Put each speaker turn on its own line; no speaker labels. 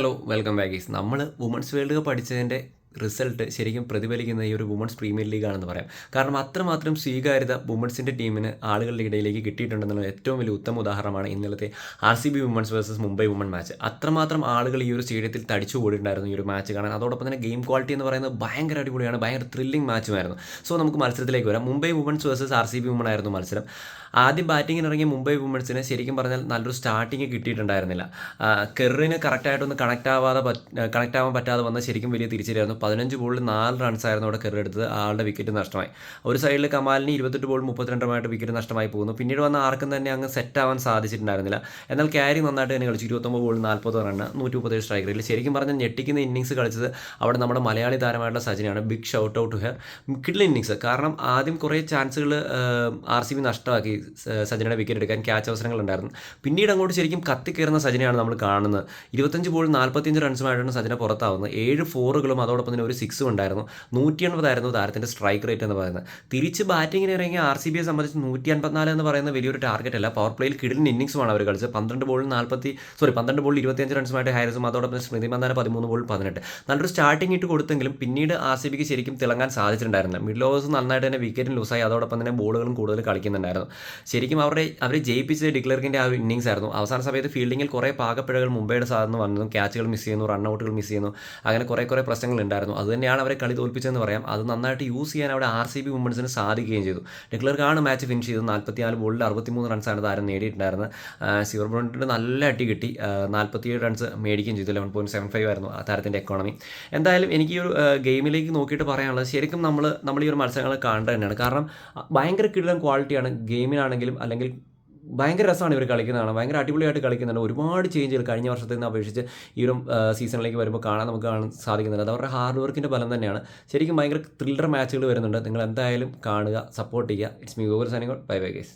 Hello welcome back നമ്മൾ women's world cup അടിച്ചതിന്റെ result ശരിക്കും പ്രതിഫലിക്കുന്ന ഈ ഒരു വുമൺസ് പ്രീമിയർ ലീഗാണെന്ന് പറയാം. കാരണം അത്രമാത്രം സ്വീകാര്യത വുമൺസിന്റെ ടീമിന് ആളുകളുടെ ഇടയിലേക്ക് കിട്ടിയിട്ടുണ്ടെന്നുള്ള ഏറ്റവും വലിയ ഉത്തമ ഉദാഹരണമാണ് ഇന്നലത്തെ R C B women's versus Mumbai women match അത്രമാത്രം ആളുകൾ ഈ ഒരു സ്റ്റേഡിയത്തിൽ തടിച്ചു കൂടിയിട്ടുണ്ടായിരുന്നു ഈ ഒരു മാച്ച് കാണാൻ. അതോടൊപ്പം തന്നെ ഗെയിം ക്വാളിറ്റി എന്ന് പറയുന്നത് ഭയങ്കര അടിപൊളിയാണ്. ഭയങ്കര ത്രില്ലിംഗ് മാച്ചുമായിരുന്നു സോ നമുക്ക് മത്സരത്തിലേക്ക് വരാം. Mumbai women's versus R C B women ആയിരുന്നു മത്സരം. ആദ്യം ബാറ്റിങ്ങിന് ഇറങ്ങിയ മുംബൈ വുമൺസിന് ശരിക്കും പറഞ്ഞാൽ നല്ലൊരു സ്റ്റാർട്ടിങ് കിട്ടിയിട്ടുണ്ടായിരുന്നില്ല. കെറിന് കറക്റ്റായിട്ടൊന്ന് കണക്ട് ആവാതെ കണക്ട് ആവാൻ പറ്റാതെ വന്ന ശരിക്കും വലിയ തിരിച്ചടിയായിരുന്നു പതിനഞ്ച് ബോളിൽ നാല് റൺസ് ആയിരുന്നു അവിടെ കെറി എടുത്തത്. ആളുടെ വിക്കറ്റ് നഷ്ടമായി. ഒരു സൈഡിൽ കമാലിന് ഇരുപത്തെട്ട് ബോൾ മുപ്പത്തിരണ്ടുമായിട്ട് വിക്കറ്റ് നഷ്ടമായി പോകുന്നു. പിന്നീട് വന്ന ആർക്കും തന്നെ അങ്ങ് സെറ്റ് ആവാൻ സാധിച്ചിട്ടുണ്ടായിരുന്നില്ല. എന്നാൽ ക്യാരി നന്നായിട്ട് തന്നെ കളിച്ചു. ഇരുപത്തൊമ്പത് ബോളിൽ നാൽപ്പത് റണ്ണ് നൂറ്റി മുപ്പത്തേഴ് സ്ട്രൈക്ക് ശരിക്കും പറഞ്ഞാൽ ഞെട്ടിക്കുന്ന ഇന്നിങ്സ് കളിച്ചത് അവിടെ നമ്മുടെ മലയാളി താരമായിട്ടുള്ള സജിനാണ്. Big shout out to her കിഡിൽ innings കാരണം ആദ്യം കുറേ ചാൻസുകൾ ആർ സി ബി നഷ്ടമാക്കി. സജിനയുടെ വിക്കറ്റ് എടുക്കാൻ ക്യാച്ച് അവസരങ്ങൾ ഉണ്ടായിരുന്നു പിന്നീട് അങ്ങോട്ട് ശരിക്കും കത്തിക്കയറുന്ന സജനയാണ് നമ്മൾ കാണുന്നത്. ഇരുപത്തഞ്ച് ബോൾ നാൽപ്പത്തിയഞ്ച് റൺസുമായിട്ടാണ് സജന പുറത്താവുന്നത്. ഏഴ് ഫോറുകളും അതോടൊപ്പം തന്നെ ഒരു സിക്സും ഉണ്ടായിരുന്നു. നൂറ്റി എൺപതായിരുന്നു താരത്തിന്റെ സ്ട്രൈക്ക് റേറ്റ് എന്ന് പറയുന്നത്. തിരിച്ച് ബാറ്റിങ്ങിന് ഇറങ്ങിയ ആർ സി ബിയെ സംബന്ധിച്ച് നൂറ്റി അൻപത്തിനാല് എന്ന് പറയുന്ന വലിയൊരു ടാർഗറ്റ് അല്ല. പവർ പ്ലേയിൽ കിടിലിൻ ഇന്നിങ്സുമാണ് അവർ കളിച്ചത്. പന്ത്രണ്ട് ബോളിൽ നാൽപ്പത്തി സോറി പന്ത്രണ്ട് ബോളിൽ ഇരുപത്തിയഞ്ച് റൺസുമായിട്ട് ഹാരിസും അതോടൊപ്പം സ്മൃതി മന്ദാന പതിമൂന്ന് ബോളിൽ പതിനെട്ട്. നല്ലൊരു സ്റ്റാർട്ടിംഗ് ഇട്ട് കൊടുത്തെങ്കിലും പിന്നീട് ആർ സി ബിക്ക് ശരിക്കും തിളങ്ങാൻ സാധിച്ചിട്ടുണ്ടായിരുന്നില്ല. മിഡിൽ ഓവേഴ്സ് നന്നായിട്ട് തന്നെ വിക്കറ്റും ലൂസായി അതോടൊപ്പം തന്നെ ബോളുകളും കൂടുതൽ കളിക്കുന്നുണ്ടായിരുന്നു. ശരിക്കും അവരുടെ അവരെ ജയിപ്പിച്ചത് ഡിക്ലർക്കിന്റെ ആ ഇന്നിങ്സ് ആയിരുന്നു. അവസാന സമയത്ത് ഫീൽഡിങ്ങിൽ കുറേ പാകപ്പിഴകൾ മുംബൈയുടെ സാധനം വന്നതും ക്യാച്ചുകൾ മിസ് ചെയ്യുന്നു റണ്ണൗട്ടുകൾ മിസ് ചെയ്യുന്നു. അങ്ങനെ കുറേ കുറേ പ്രശ്നങ്ങൾ ഉണ്ടായിരുന്നു. അതുതന്നെയാണ് അവരെ കളി തോൽപ്പിച്ചതെന്ന് പറയാം. അത് നന്നായിട്ട് യൂസ് ചെയ്യാൻ അവിടെ ആർ സി ബി വുമൺസിന് സാധിക്കുകയും ചെയ്തു. ഡിക്ലർക്കാണ് മാച്ച് ഫിനിഷ് ചെയ്തത്. നാൽപ്പത്തിനാല് ബോളിൽ അറുപത്തിമൂന്ന് റൺസാണ് താരം നേടിയിട്ടുണ്ടായിരുന്നത്. സിവർ ബ്രോണ്ടിന് നല്ല അടി കിട്ടി. നാൽപ്പത്തിയേഴ് റൺസ് മേടിക്കുകയും ചെയ്തു. ലെവൻ പോയിന്റ് സെവൻ ഫൈവ് ആയിരുന്നു ആ താരത്തിന്റെ എക്കോണമി എന്തായാലും എനിക്ക് ഈ ഒരു ഗെയിമിലേക്ക് നോക്കിയിട്ട് പറയാനുള്ളത് ശരിക്കും നമ്മൾ നമ്മൾ ഈ ഒരു മത്സരങ്ങൾ കാണേണ്ടത് തന്നെയാണ്. കാരണം ഭയങ്കര കിടിലൻ ക്വാളിറ്റിയാണ് ഗെയിമിനാണെങ്കിലും അല്ലെങ്കിൽ ഭയങ്കര രസമാണ് ഇവർ കളിക്കുന്നതാണ്. ഭയങ്കര അടിപൊളിയായിട്ട് കളിക്കുന്നുണ്ട് ഒരുപാട് ചേഞ്ചുകൾ കഴിഞ്ഞ വർഷത്തിൽ നിന്ന് അപേക്ഷിച്ച് ഈ ഒരു സീസണിലേക്ക് വരുമ്പോൾ കാണാൻ നമുക്ക് കാണാൻ സാധിക്കുന്നുണ്ട്. അത് അവരുടെ ഹാർഡ് വർക്കിന്റെ ഫലം തന്നെയാണ്. ശരിക്കും ഭയങ്കര ത്രില്ലർ മാച്ചുകൾ വരുന്നുണ്ട്. നിങ്ങൾ എന്തായാലും കാണുക സപ്പോർട്ട് ചെയ്യുക. ഇറ്റ്സ് മീ ഗോകുൽ സനിങ്ങോട്ട് ബൈ ബൈ ഗേസ്